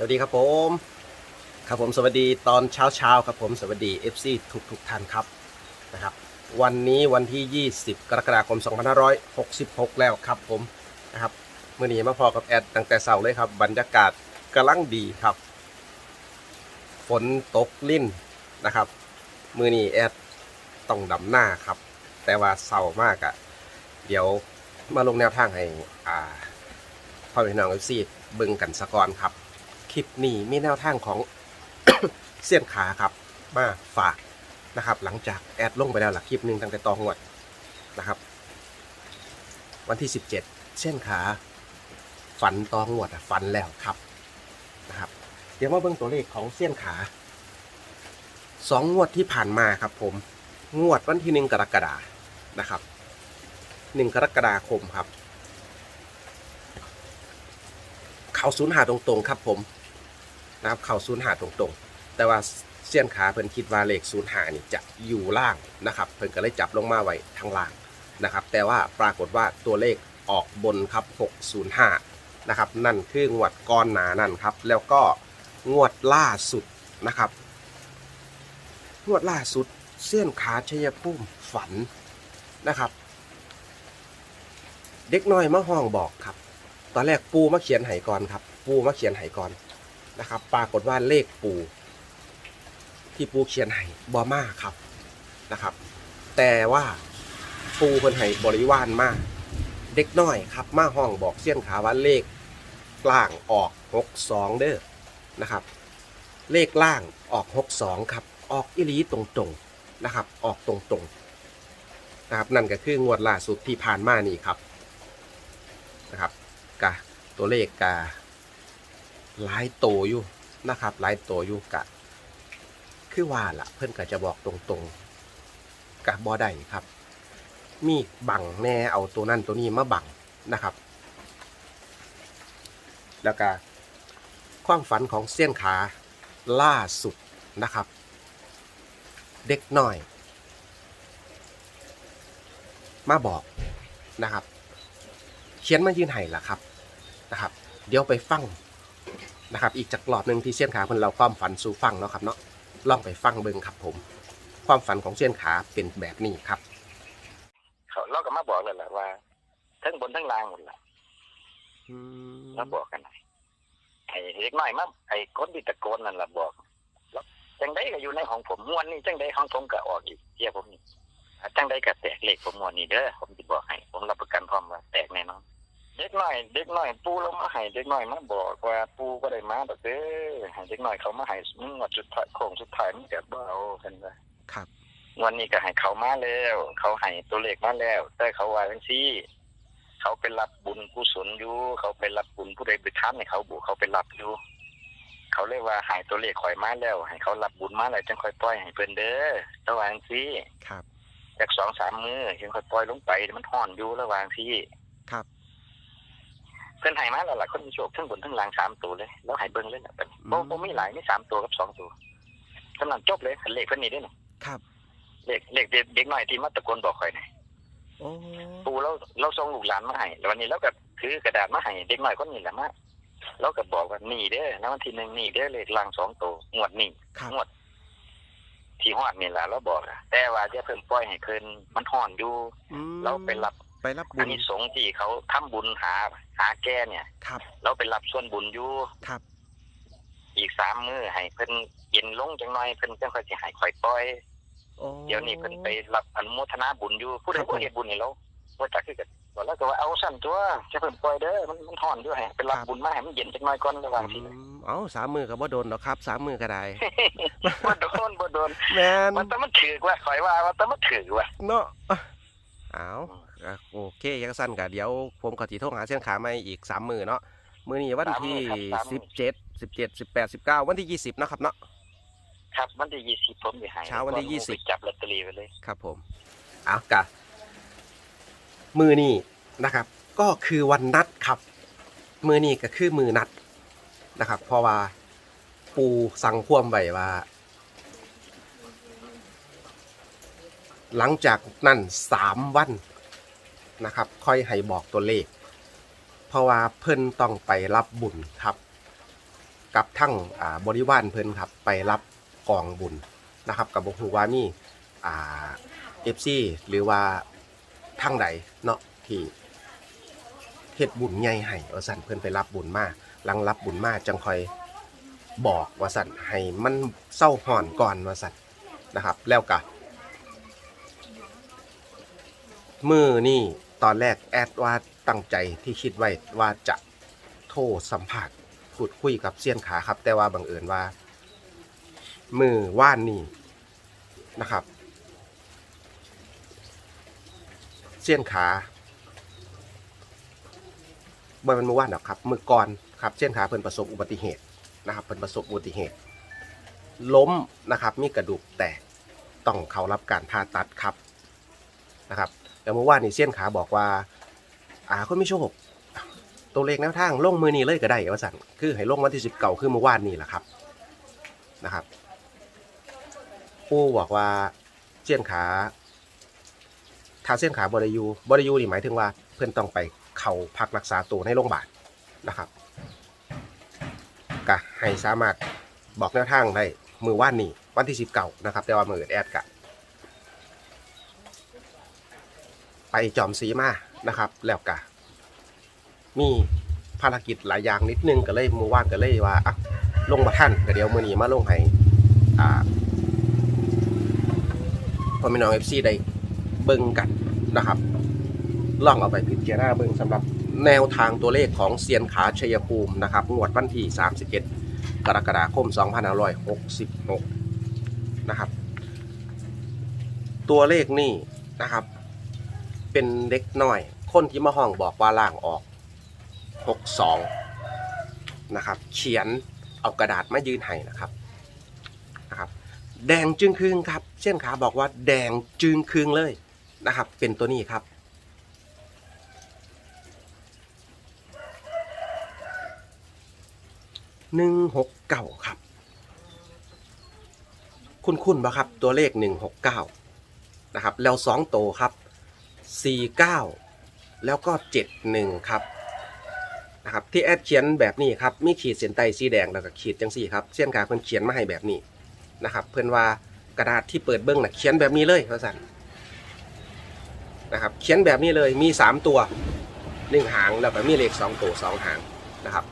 สวัสดีครับผม ครับผมสวัสดีตอนเช้าเช้าครับผมสวัสดี FC ทุกทุกท่านครับนะครับ วันนี้วันที่ 20 กรกฎาคม 2566 แล้วครับผมนะครับเมื่อนี้มาพอกับแอดตั้งแต่เช้าเลยครับบรรยากาศกำลังดีครับ ฝนตกลิ่นนะครับมือนี้แอดต้องดำหน้าครับ แต่ว่าเศร้ามากอะ่ะ เดี๋ยวมาลงแนวทางให้อ่าพ่อพี่น้องเอฟซีบิ่งกันสะก่อนครับ คลิปนี้มีแนวทางของ เสี้ยนขาครับ มาฝากนะครับ หลังจากแอดลงไปแล้วหลักคลิปหนึ่งตั้งแต่ตองวดนะครับ วันที่ 17 เส้นขา ฝันตองวดอะฝันแล้วครับนะครับ เดี๋ยวมาเบิ่งตัวเลขของเสี้ยนขาสองงวดที่ผ่านมาครับ ผมงวดวันที่หนึ่งกรกฎานะครับหนึ่งกรกฎาคมครับ เขาศูนย์หาตรงๆครับผม นะครับเขาศูนย์หาตรงๆ แต่ว่าเสี้ยนขาเพิ่นคิดว่าเลขศูนย์หานี่จะอยู่ล่างนะครับเพิ่นก็เลยจับลงมาไว้ทางล่างนะครับแต่ว่าปรากฏว่าตัวเลขออกบนครับ 605 นะครับ นั่นคืองวดก้อนหนานั่นครับ แล้วก็งวดล่าสุดนะครับ งวดล่าสุดเสี้ยนขาชัยภูมิฝันนะครับ เด็กน้อยมาห้องบอกครับ ตอนแรกปูมาเขียนไหก่อนครับ ปูมาเขียนไหก่อน นะครับ ปรากฏว่าเลขปูที่ปูเขียนไห้บอมาครับนะครับ แต่ว่าปูเพิ่นไห้บริวารมากเด็กน้อยครับ มาห้องบอกเสี้ยนขาว่าเลขล่างออกหกสองเด้อนะครับ เลขล่างออกหกสองครับ ออกอิลีตรงๆนะครับ ออกตรงๆนะครับ นั่นก็คืองวดล่าสุดที่ผ่านมานี่ครับนะครับกะตัวเลขกะ หลายโตอยู่นะครับ หลายโตอยู่กะ คือว่าละเพื่อนก็จะบอกตรงๆกะบอได้ครับ มีบังแน่เอาตัวนั่นตัวนี้มาบังนะครับ แล้วก็ความฝันของเส้ยนขาล่าสุดนะครับ เด็กน้อย มาบอกนะครับ เขียนมายืนไห้ละครับนะครับ เดี๋ยวไปฟัง นะครับอีกจากรอบหนึ่งที่เสี้ยนขาเพิ่นเราความฝันสู่ฟังเนาะครับเนาะลองไปฟังเบิ่งครับผม ความฝันของเสี้ยนขาเป็นแบบนี้ครับเขาเราก็มาบอกเลยแหละว่าทั้งบนทั้งล่างหมดแหละมาบอกกันน่ะไอ้เล็กน้อยมาไอ้คนที่ตะโกนนั่นแหละบอกแล้วจังได้ก็อยู่ในของผมม้วนนี่จังได้ของผมก็ออกอีกเที่ยผมนี่จังได้ก็แตกเลขผมม้วนนี่เด้อผมจะบอกให้ผมรับประกันพร้อมว่าแตกแน่นอน เด็กน้อย เด็กน้อยปูลงมาให้เด็กน้อยมาบอกว่าปูก็ได้มาดอกเด้อให้เด็กน้อยเขามาให้มึงว่าจุดท้ายโค้งสุดท้ายมันก็บ่เอาเพิ่นว่าครับวันนี้ก็ให้เขามาแล้ว เขาให้ตัวเลขมาแล้ว แต่เขาว่าจังซี่เขาไปรับบุญกุศลอยู่ เขาไปรับบุญผู้ใดไปทำให้เขาบุเขาไปรับอยู่ เขาเรียกว่าใหายตัวเลขข่อยมาแล้ว ให้เขารับบุญมาแล้วจังค่อยปล่อยให้เพิ่นเด้อระหว่างซี่ครับจากสองสามมือยังค่อยปล่อยลงไปมันห่อนอยู่ระหว่างซี่ครับ เพิ่นให้มาแล้วล่ะคนมีโชคทั้งบนทั้งล่างสามตัวเลย แล้วให้เบิ่งเลยน่ะเป็นบ่บ่มีหลายมีสามตัวกับสองตัวกำลังจบเลยเลขเพิ่นนี่เด้อน่ะครับ เลขเลขเด็กเด็กน้อยที่มาตะโกนบอกข่อยน่ะโอ้ปูเราเราส่งลูกหลานมาให้แล้ววันนี้เราก็ถือกระดาษมาให้เด็กน้อยคนนี้แหละมาเราก็บอกว่านี่เด้อแล้ววันที่หนึ่งนี่เด้อเลขลางสองตัวงวดนี้ครับงวด ที่ฮอดนี่แหละเราบอกอะแต่ว่าจะเพิ่มปล่อยให้เพิ่นมันห่อนอยู่ อืมเราไปรับ ไปรับบุอันญนี้สงส์ที่เขาทำบุญหาหาแก้เนี่ย ครับเราไปรับส่วนบุญอยู่ครับอีกสามมือให้เพิ่นเย็นลงจังหน่อยเพิ่นจังค่อยสิให้ข่อยปล่อยโอ้ เดี๋ยวนี้เพิ่นไปรับอนุโมทนาบุญอยู่ผู้ใดบ่เฮ็ดบุญให้เราว่าจักคือกันบอกแล้วก็ว่าเอาสั่นตัวจะเพิ่นปล่อยเด้อมันมันฮ้อนอยู่ให้ไปรับบุญมาให้มันเย็นจักหน่อยก่อนระหว่างที่ อืมเอ้าสามมือกับบ่โดนหรอกครับสามมือก็ได้ บ่โดนบ่โดนแมนมันต้องมันถือว่าข่อยว่ามันต้องมันถือว่าเนาะอะเอาอะ โอเคยังสั้นกะเดี๋ยวผมขอจีโทรหาเส้นขาไม่อีกสามมือเนาะมือนี้วันที่สิบเจ็ดสิบเจ็ดสิบแปดสิบเก้าวันที่ยี่สิบนะครับเนาะ ครับวันที่20ผมสิให้เช้าวันที่ก่อหมู่20ไปจับลอตเตอรี่ไปเลย ครับผมเอากะมือนี้นะครับ ก็คือวันนัดครับ มือนี้ก็คือมือนัดนะครับ เพราะว่าปูสั่งควมไว้ว่า หลังจากนั้นสามวัน นะครับ ค่อยให้บอกตัวเลข เพราะว่าเพิ่นต้องไปรับบุญครับ กับทั้งบริวารเพิ่นครับไปรับกองบุญนะครับกับบฮูว่ามีอ่เอฟซีหรือว่าทางใดเนาะที่เฮ็ดบุญใหญ่ให้ว่าสั่นเพิ่นไปรับบุญมาหลังรับบุญมาจังค่อยบอกว่าสั่นให้มันเศร้าห่อนก่อนว่าสั่นนะครับ แล้วก็มือนี่ ตอนแรกแอดว่าตั้งใจที่คิดไว้ว่าจะโทรสัมภาษณ์พูดคุยกับเซียนขาครับ แต่ว่าบังเอิญว่า มือว่านนี่นะครับเสี้ยนขาบ่แมันมือว่านหรอกครับ มือก่อนครับเสี้ยนขาเพิ่นประสบอุบัติเหตุนะครับเพิ่นประสบอุบัติเหตุ ล้มนะครับ มีกระดูกแตกต้องเขารับการผ่าตัดครับนะครับ แล้วเมื่อวานนี่เสี้ยนขาบอกว่า อ่าคนไม่โชคตัวเลขแนวทางลงมือนี้เลยก็ได้ว่าสั่นคือให้ลงวันที่สิบเก่าคือเมื่อวานนี่แหละครับนะครับผู้บอกว่าเสี้ยนขาถ้าเส้นขาบริยูบริยูนี่หมายถึงว่าเพื่อนต้องไปเข้าพักรักษาตัวในโรงพยาบาลนะครับก็ให้สามารถบอกแนวทางได้มือว่านนี่วันที่สิบเก่านะครับ แต่ว่ามือแอดกะ ไปจอมสีมานะครับ แล้วกะมีภารกิจหลายอย่างนิดนึงก็เลยมือว่านก็เลยว่าอะลงมาท่านก็เดี๋ยวมือนี้มาลงให้อ่าพ่อแม่น้องเอฟซีได้เบิ่งกันนะครับ ลองเอาไปพิจารณาเบิ่งสำหรับแนวทางตัวเลขของเซียนขาชัยภูมินะครับงวดวันที่ 31 กรกฎาคม 2566 นะครับ ตัวเลขนี่นะครับ เป็นเด็กน้อย คนที่มาห้องบอกว่าล่างออก 62 นะครับ เขียนเอากระดาษมายืนให้นะครับนะครับแดงจึงครึงครับเช่นขาบอกว่าแดงจึงครึงเลยนะครับ เป็นตัวนี้ครับ หนึ่งหกเก้าครับ คุณคุณปะครับ ตัวเลขหนึ่งหกเก้านะครับ แล้วสองโตครับ สี่เก้าแล้วก็เจ็ดหนึ่งครับนะครับที่แอดเขียนแบบนี้ครับมีขีดเส้นใต้สีแดงแล้วก็ขีดจังสี่ครับเส้นกาเพิ่อนเขียนมาให้แบบนี้นะครับ เพื่อนว่ากระดาษที่เปิดเบิ้องนะเขียนแบบนี้เลยพระสันนะครับเขียนแบบนี้เลยมีสามตัวหนึ่งหางแล้วก็มีเลขสองตัวสองหางนะครับ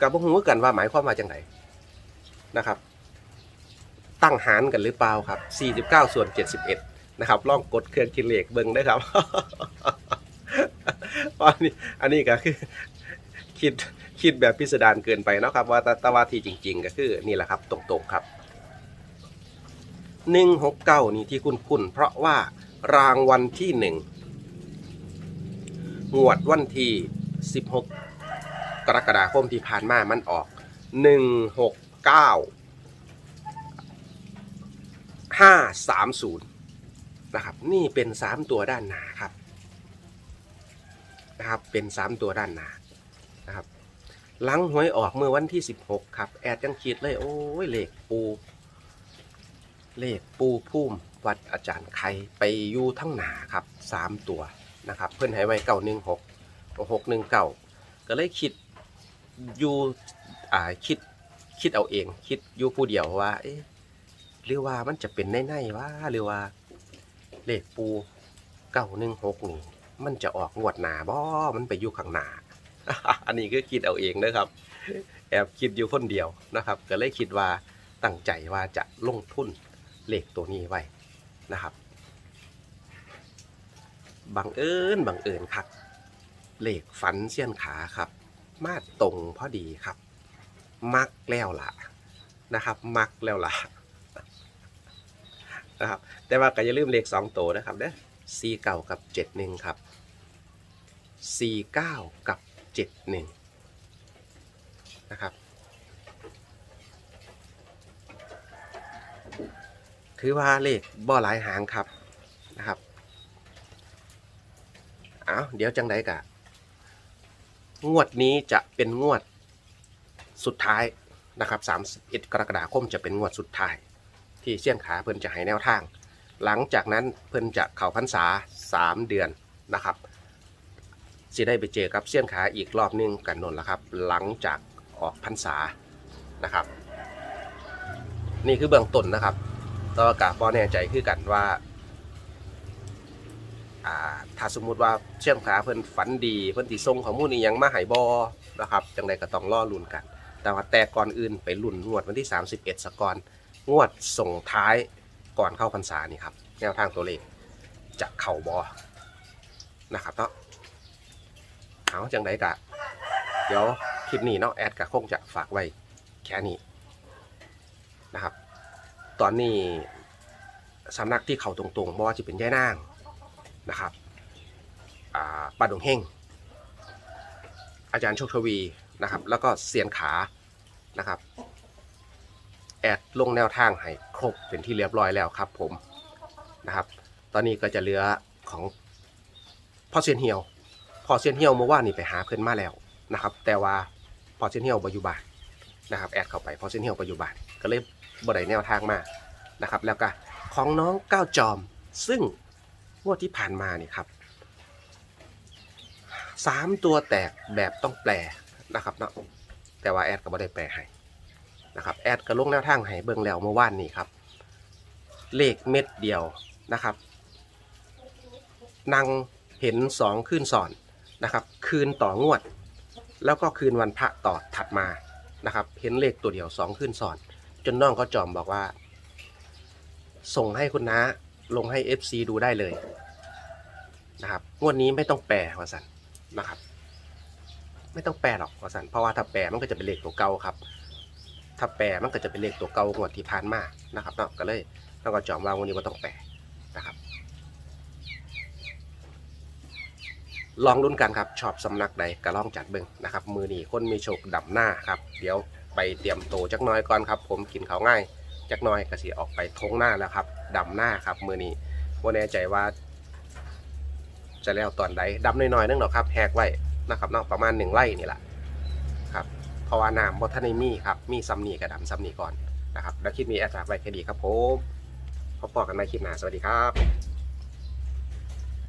กับพวกหูกันว่าหมายความว่าจังไหนนะครับ ตั้งหารกันหรือเปล่าครับ 49 ส่วน 71 นะครับลองกดเครื่องคิดเลขเบิ้งได้ครับอันนี้อันนี้ก็คือคิดคิดแบบพิสดารเกินไปนะครับ ว่าตแตว่าที่จริง ๆ ก็คือนี่แหละครับตรงๆครับหนึ่งหกเก้านี่ที่คุณคุณเพราะว่ารางวัลที่หนึ่งงวดวันที่สิบหกกรกฎาคมที่ผ่านมามันออกหนึ่งหกเก้าห้าสามศูนย์ นะครับ นี่เป็นสามตัวด้านหนาครับนะครับ เป็นสามตัวด้านหนานะครับหลังหวยออกเมื่อวันที่16ครับ แอดยังคิดเลย โอ้ยเลขปูเลขปูพุ่มวัดอาจารย์ใครไปอยู่ทั้งหนาครับสามตัวนะครับ เพื่อนให้ไว้เก่าหนึ่งหกหกหนึ่งเก่าก็เลยคิดอยู่อ่าคิดคิดเอาเอง คิดอยู่ผู้เดียวว่าเอ๊ะหรือว่ามันจะเป็นในๆว่าหรือว่า เลขปูเก้าหนึ่งหกนี่มันจะออกงวดหนาบ่มันไปอยู่ข้างหน้า อันนี้ก็คิดเอาเองนะครับ แอบคิดอยู่คนเดียวนะครับ ก็เลยคิดว่าตั้งใจว่าจะลงทุนเลขตัวนี้ไว้นะครับ บังเอิญบังเอิญครับเลขฝันเสี้ยนขาครับ มาตรงพอดีครับ มักแล้วล่ะนะครับ มักแล้วล่ะ นะครับ แต่ว่าก็อย่าลืมเลขสองตัวนะครับเด้อสี่เก้ากับเจ็ดหนึ่งครับ49กับ71นะครับ ถือว่าเลขบ่หลายหางครับนะครับเอาเดี๋ยวจังไดกะ งวดนี้จะเป็นงวดสุดท้ายนะครับ 31 กรกฎาคมจะเป็นงวดสุดท้าย ที่เสี่ยนขาเพิ่นจะให้แนวทาง หลังจากนั้นเพิ่นจะเข้าพรรษา 3 เดือนนะครับสิได้ไปเจอกับเสี้ยนขาอีกรอบหนึงกันนนละครับ หลังจากออกพรรษานะครับ นี่คือเบื้องต้นนะครับแตว่ากะบอแน่ใจคือกันว่าถ้าสมมุติว่าเชี่ยมขาเพิ่นฝันดีเพิ่นสิส่งข้อมูลนี้ยังมาให้บอนะครับจังใดก็ต้องรอลุ้นกัน แต่ว่าแต่ก่อนอื่นไปลุ้นงวดวันที่ 31สกอน งวดส่งท้ายก่อนเข้าพรรษานี่ครับ แนวทางตัวเลขจะเข่าบอนะครับเนาะเอาจังใดกะ เดี๋ยวคลิปนี้เนาะแอดกะคงจะฝากไว้แค่นี้นะครับ ตอนนี้สำนักที่เข่าตรงๆบ่ว่าจะเป็นย่ายนางนะครับอ่าป้าดงเฮงอาจารย์โชคทวีนะครับ แล้วก็เซียนขานะครับ อดลงแนวทางให้ครบเป็นที่เรียบร้อยแล้วครับผมนะครับ ตอนนี้ก็จะเหลือของพ่อเซียนเฮียวพ่อเซียนเฮียวเมื่อวานนี่ไปหาเพื่อนมาแล้วนะครับ แต่ว่าพ่อเซียนเฮียวปัจจุบันนะครับแอดเข้าไปพ่อเซียนเฮียวปัจจุบันก็เลยบ่ได้แนวทางมานะครับ แล้วก็ของน้องก้าวจอม ซึ่งงวดที่ผ่านมานี่ครับสามตัวแตกแบบต้องแปลนะครับเนาะแต่ว่าแอดก็บ่ได้แปลให้ นะครับแอดก็ลงแนวทางให้เบิ่งแล้วเมื่อวานนี้ครับ เลขเม็ดเดียวนะครับนั่งเห็นสองคืนสอนนะครับ คืนต่องวด แล้วก็คืนวันพระต่อถัดมานะครับ เห็นเลขตัวเดียวสองคืนสอน จนน้องก็จอมบอกว่า ส่งให้คุณน้าลงให้ FC ดูได้เลยนะครับงวดนี้ไม่ต้องแปลวาสันนะครับ ไม่ต้องแปลหรอกวาสันเพราะว่าถ้าแปลมันก็จะเป็นเลขตัวเก่าครับ ถ้าแปลมันก็จะเป็นเลขตัวเก่างวดที่ผ่านมานะครับเนาะก็เลยน้องก็จอมว่างวดนี้ไม่ต้องแปลนะครับ ลองลุ้นกันครับชอบสำนักใดก็ลองจัดเบิ่งนะครับ มือนีคนมีโชคดำหน้าครับ เดี๋ยวไปเตรียมโตจักน้อยก่อนครับ ผมกินเขาง่ายจักน้อยก็สิออกไปทงหน้าแล้วครับดำหน้าครับ มือนี้ว่าแน่ใจว่า จะแล้วตอนใดดำน้อยๆนึงหรอครับแหกไว้นะครับเนาะประมาณหนึ่งไร่นี่แหละ เพราะว่าน้ำบทันมีครับมีซัมนีกับดำซัมนีก่อนนะครับแล้วคลิปนี้แอดฝากไว้แค่ดีครับผมพบกันในคลิปหน้าสวัสดีครับ